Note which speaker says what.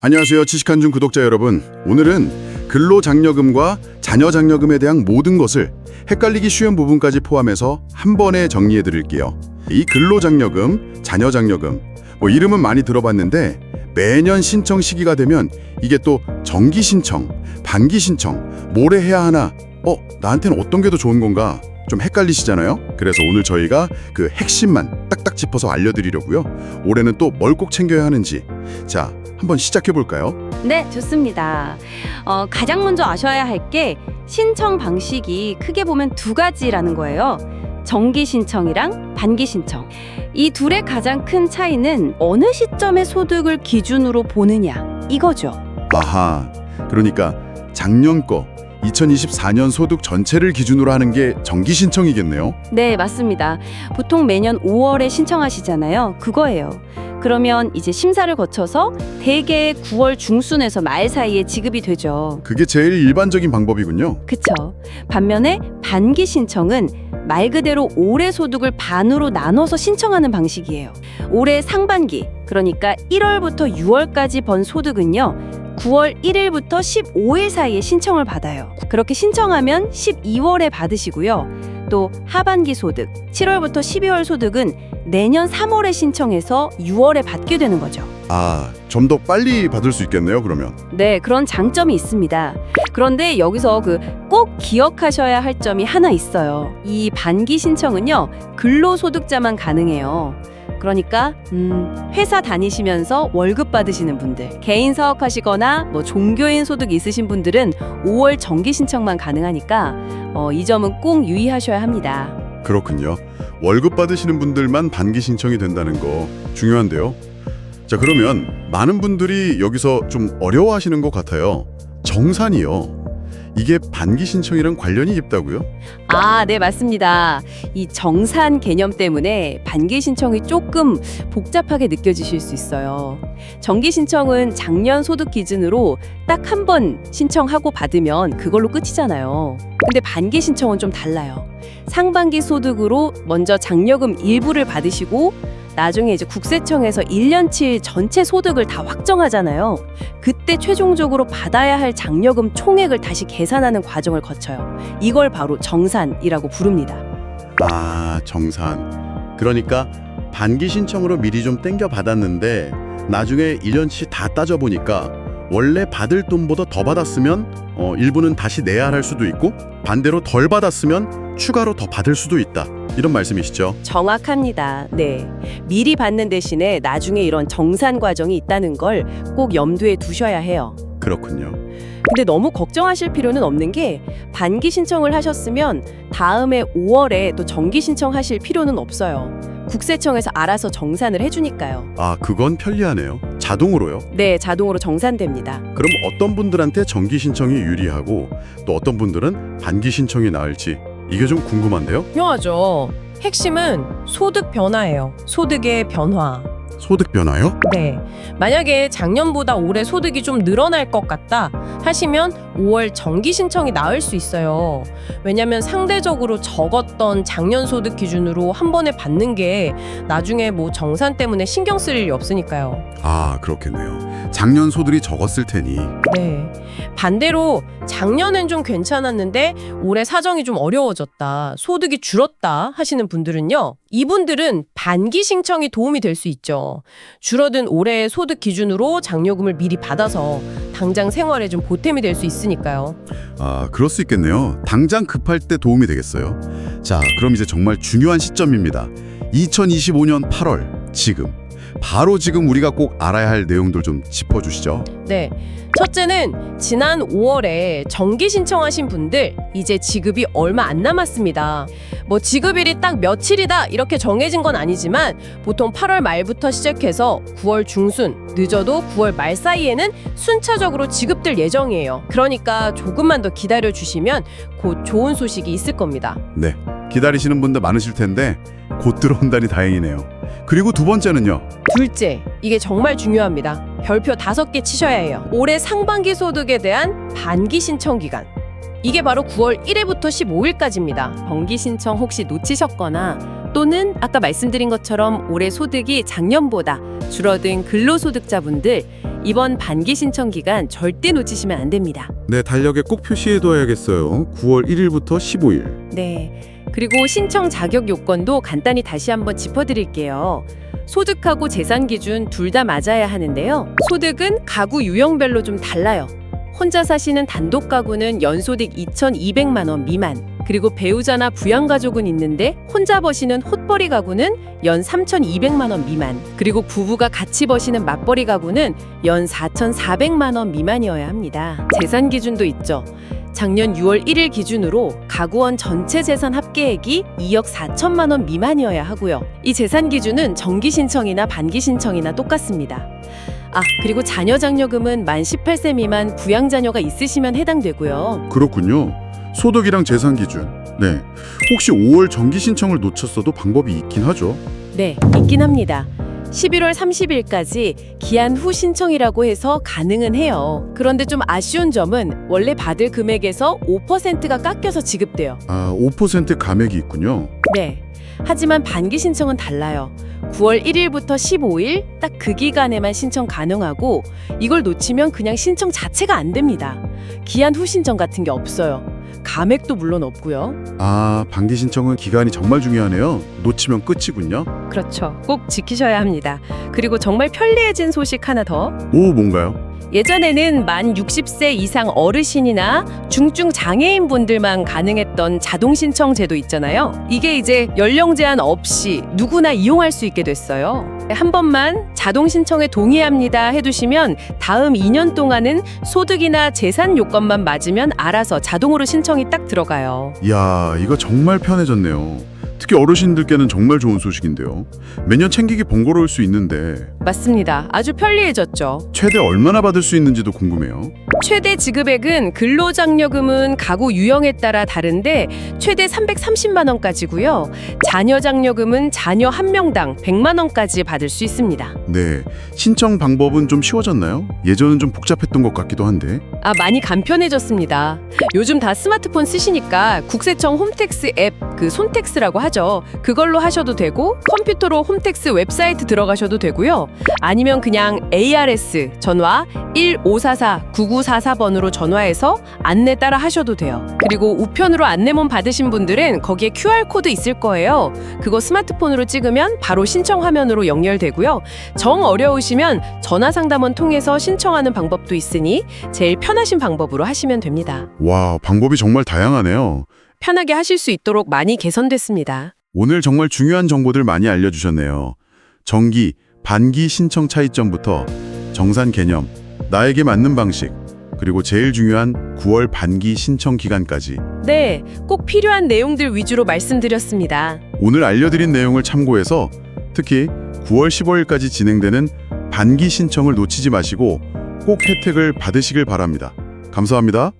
Speaker 1: 안녕하세요. 지식한중 구독자 여러분. 오늘은 근로장려금과 자녀장려금에 대한 모든 것을 헷갈리기 쉬운 부분까지 포함해서 한 번에 정리해 드릴게요. 이 근로장려금, 자녀장려금, 뭐 이름은 많이 들어봤는데 매년 신청 시기가 되면 이게 또 정기 신청, 반기 신청, 뭐래 해야 하나? 어, 나한테는 어떤 게 더 좋은 건가? 좀 헷갈리시잖아요? 그래서 오늘 저희가 그 핵심만 딱딱 짚어서 알려드리려고요. 올해는 또 뭘 꼭 챙겨야 하는지. 자, 한번 시작해 볼까요?
Speaker 2: 네, 좋습니다. 어, 가장 먼저 아셔야 할 게 신청 방식이 크게 보면 두 가지라는 거예요. 정기 신청이랑 반기 신청. 이 둘의 가장 큰 차이는 어느 시점의 소득을 기준으로 보느냐 이거죠.
Speaker 1: 아하. 그러니까 작년 거 2024년 소득 전체를 기준으로 하는 게 정기 신청이겠네요.
Speaker 2: 네, 맞습니다. 보통 매년 5월에 신청하시잖아요. 그거예요. 그러면 이제 심사를 거쳐서 대개 9월 중순에서 말 사이에 지급이 되죠.
Speaker 1: 그게 제일 일반적인 방법이군요.
Speaker 2: 그쵸. 반면에 반기 신청은 말 그대로 올해 소득을 반으로 나눠서 신청하는 방식이에요. 올해 상반기, 그러니까 1월부터 6월까지 번 소득은요. 9월 1일부터 15일 사이에 신청을 받아요. 그렇게 신청하면 12월에 받으시고요. 또 하반기 소득, 7월부터 12월 소득은 내년 3월에 신청해서 6월에 받게 되는 거죠.
Speaker 1: 아, 좀 더 빨리 받을 수 있겠네요, 그러면.
Speaker 2: 네, 그런 장점이 있습니다. 그런데 여기서 그 꼭 기억하셔야 할 점이 하나 있어요. 이 반기 신청은요, 근로소득자만 가능해요. 그러니까 음, 회사 다니시면서 월급 받으시는 분들, 개인 사업하시거나 뭐 종교인 소득 있으신 분들은 5월 정기 신청만 가능하니까 어, 이 점은 꼭 유의하셔야 합니다.
Speaker 1: 그렇군요. 월급 받으시는 분들만 반기 신청이 된다는 거 중요한데요. 자, 그러면 많은 분들이 여기서 좀 어려워하시는 것 같아요. 정산이요. 이게 반기 신청이랑 관련이 깊다고요?
Speaker 2: 아, 네, 맞습니다. 이 정산 개념 때문에 반기 신청이 조금 복잡하게 느껴지실 수 있어요. 정기 신청은 작년 소득 기준으로 딱 한 번 신청하고 받으면 그걸로 끝이잖아요. 근데 반기 신청은 좀 달라요. 상반기 소득으로 먼저 장려금 일부를 받으시고 나중에 이제 국세청에서 1년치 전체 소득을 다 확정하잖아요. 그때 최종적으로 받아야 할 장려금 총액을 다시 계산하는 과정을 거쳐요. 이걸 바로 정산이라고 부릅니다.
Speaker 1: 아, 정산. 그러니까 반기 신청으로 미리 좀 땡겨 받았는데 나중에 1년치 다 따져보니까 원래 받을 돈보다 더 받았으면 어, 일부는 다시 내야 할 수도 있고 반대로 덜 받았으면 추가로 더 받을 수도 있다. 이런 말씀이시죠?
Speaker 2: 정확합니다. 네. 미리 받는 대신에 나중에 이런 정산 과정이 있다는 걸 꼭 염두에 두셔야 해요.
Speaker 1: 그렇군요.
Speaker 2: 근데 너무 걱정하실 필요는 없는 게 반기 신청을 하셨으면 다음에 5월에 또 정기 신청하실 필요는 없어요. 국세청에서 알아서 정산을 해주니까요.
Speaker 1: 아, 그건 편리하네요. 자동으로요?
Speaker 2: 네, 자동으로 정산됩니다.
Speaker 1: 그럼 어떤 분들한테 정기 신청이 유리하고 또 어떤 분들은 반기 신청이 나을지 이게 좀 궁금한데요.
Speaker 3: 중요하죠. 핵심은 소득 변화예요. 소득의 변화.
Speaker 1: 소득 변화요?
Speaker 3: 네. 만약에 작년보다 올해 소득이 좀 늘어날 것 같다 하시면 5월 정기 신청이 나을 수 있어요. 왜냐면 상대적으로 적었던 작년 소득 기준으로 한 번에 받는 게 나중에 뭐 정산 때문에 신경 쓸 일이 없으니까요.
Speaker 1: 아, 그렇겠네요. 작년 소득이 적었을 테니.
Speaker 3: 네. 반대로 작년엔 좀 괜찮았는데 올해 사정이 좀 어려워졌다. 소득이 줄었다 하시는 분들은요. 이분들은 반기 신청이 도움이 될 수 있죠. 줄어든 올해의 소득 기준으로 장려금을 미리 받아서 당장 생활에 좀 보탬이 될 수 있으니까요.
Speaker 1: 아, 그럴 수 있겠네요. 당장 급할 때 도움이 되겠어요. 자, 그럼 이제 정말 중요한 시점입니다. 2025년 8월 지금 바로 지금 우리가 꼭 알아야 할 내용들 좀 짚어 주시죠.
Speaker 3: 네. 첫째는 지난 5월에 정기 신청하신 분들 이제 지급이 얼마 안 남았습니다. 뭐 지급일이 딱 며칠이다 이렇게 정해진 건 아니지만 보통 8월 말부터 시작해서 9월 중순, 늦어도 9월 말 사이에는 순차적으로 지급될 예정이에요. 그러니까 조금만 더 기다려 주시면 곧 좋은 소식이 있을 겁니다.
Speaker 1: 네. 기다리시는 분들 많으실 텐데 곧 들어온다니 다행이네요. 그리고 두 번째는요.
Speaker 3: 둘째, 이게 정말 중요합니다. 별표 다섯 개 치셔야 해요. 올해 상반기 소득에 대한 반기 신청 기간. 이게 바로 9월 1일부터 15일까지입니다.
Speaker 2: 정기 신청 혹시 놓치셨거나
Speaker 3: 또는 아까 말씀드린 것처럼 올해 소득이 작년보다 줄어든 근로소득자분들 이번 반기 신청 기간 절대 놓치시면 안 됩니다.
Speaker 1: 네, 달력에 꼭 표시해둬야겠어요. 9월 1일부터 15일.
Speaker 3: 네. 그리고 신청 자격 요건도 간단히 다시 한번 짚어드릴게요. 소득하고 재산 기준 둘 다 맞아야 하는데요. 소득은 가구 유형별로 좀 달라요. 혼자 사시는 단독 가구는 연소득 2,200만 원 미만. 그리고 배우자나 부양가족은 있는데 혼자 버시는 헛벌이 가구는 연 3,200만 원 미만. 그리고 부부가 같이 버시는 맞벌이 가구는 연 4,400만 원 미만이어야 합니다. 재산 기준도 있죠. 작년 6월 1일 기준으로 가구원 전체 재산 합계액이 2억 4천만 원 미만이어야 하고요. 이 재산 기준은 정기 신청이나 반기 신청이나 똑같습니다. 아, 그리고 자녀 장려금은 만 18세 미만 부양 자녀가 있으시면 해당되고요.
Speaker 1: 그렇군요. 소득이랑 재산 기준. 네. 혹시 5월 정기 신청을 놓쳤어도 방법이 있긴 하죠.
Speaker 3: 네, 있긴 합니다. 11월 30일까지 기한 후 신청이라고 해서 가능은 해요. 그런데 좀 아쉬운 점은 원래 받을 금액에서 5%가 깎여서 지급돼요.
Speaker 1: 아, 5% 감액이 있군요.
Speaker 3: 네. 하지만 반기 신청은 달라요. 9월 1일부터 15일 딱 그 기간에만 신청 가능하고 이걸 놓치면 그냥 신청 자체가 안 됩니다. 기한 후 신청 같은 게 없어요. 감액도 물론 없고요.
Speaker 1: 아, 반기 신청은 기간이 정말 중요하네요. 놓치면 끝이군요.
Speaker 3: 그렇죠. 꼭 지키셔야 합니다. 그리고 정말 편리해진 소식 하나 더.
Speaker 1: 오, 뭔가요?
Speaker 3: 예전에는 만 60세 이상 어르신이나 중증 장애인 분들만 가능했던 자동 신청 제도 있잖아요. 이게 이제 연령 제한 없이 누구나 이용할 수 있게 됐어요. 한 번만 자동 신청에 동의합니다 해두시면 다음 2년 동안은 소득이나 재산 요건만 맞으면 알아서 자동으로 신청이 딱 들어가요.
Speaker 1: 이야, 이거 정말 편해졌네요. 특히 어르신들께는 정말 좋은 소식인데요. 매년 챙기기 번거로울 수 있는데
Speaker 3: 맞습니다. 아주 편리해졌죠.
Speaker 1: 최대 얼마나 받을 수 있는지도 궁금해요.
Speaker 3: 최대 지급액은 근로장려금은 가구 유형에 따라 다른데 최대 330만 원까지고요. 자녀장려금은 자녀 한 명당 100만 원까지 받을 수 있습니다.
Speaker 1: 네, 신청 방법은 좀 쉬워졌나요? 예전은 좀 복잡했던 것 같기도 한데.
Speaker 3: 아, 많이 간편해졌습니다. 요즘 다 스마트폰 쓰시니까 국세청 홈택스 앱, 그 손택스라고 하죠. 그걸로 하셔도 되고 컴퓨터로 홈택스 웹사이트 들어가셔도 되고요. 아니면 그냥 ARS 전화 1544-9944번으로 전화해서 안내 따라 하셔도 돼요. 그리고 우편으로 안내문 받으신 분들은 거기에 QR코드 있을 거예요. 그거 스마트폰으로 찍으면 바로 신청 화면으로 연결되고요. 정 어려우시면 전화 상담원 통해서 신청하는 방법도 있으니 제일 편하신 방법으로 하시면 됩니다.
Speaker 1: 와, 방법이 정말 다양하네요.
Speaker 3: 편하게 하실 수 있도록 많이 개선됐습니다.
Speaker 1: 오늘 정말 중요한 정보들 많이 알려주셨네요. 정기, 반기 신청 차이점부터 정산 개념, 나에게 맞는 방식, 그리고 제일 중요한 9월 반기 신청 기간까지
Speaker 3: 네, 꼭 필요한 내용들 위주로 말씀드렸습니다.
Speaker 1: 오늘 알려드린 내용을 참고해서 특히 9월 15일까지 진행되는 반기 신청을 놓치지 마시고 꼭 혜택을 받으시길 바랍니다. 감사합니다.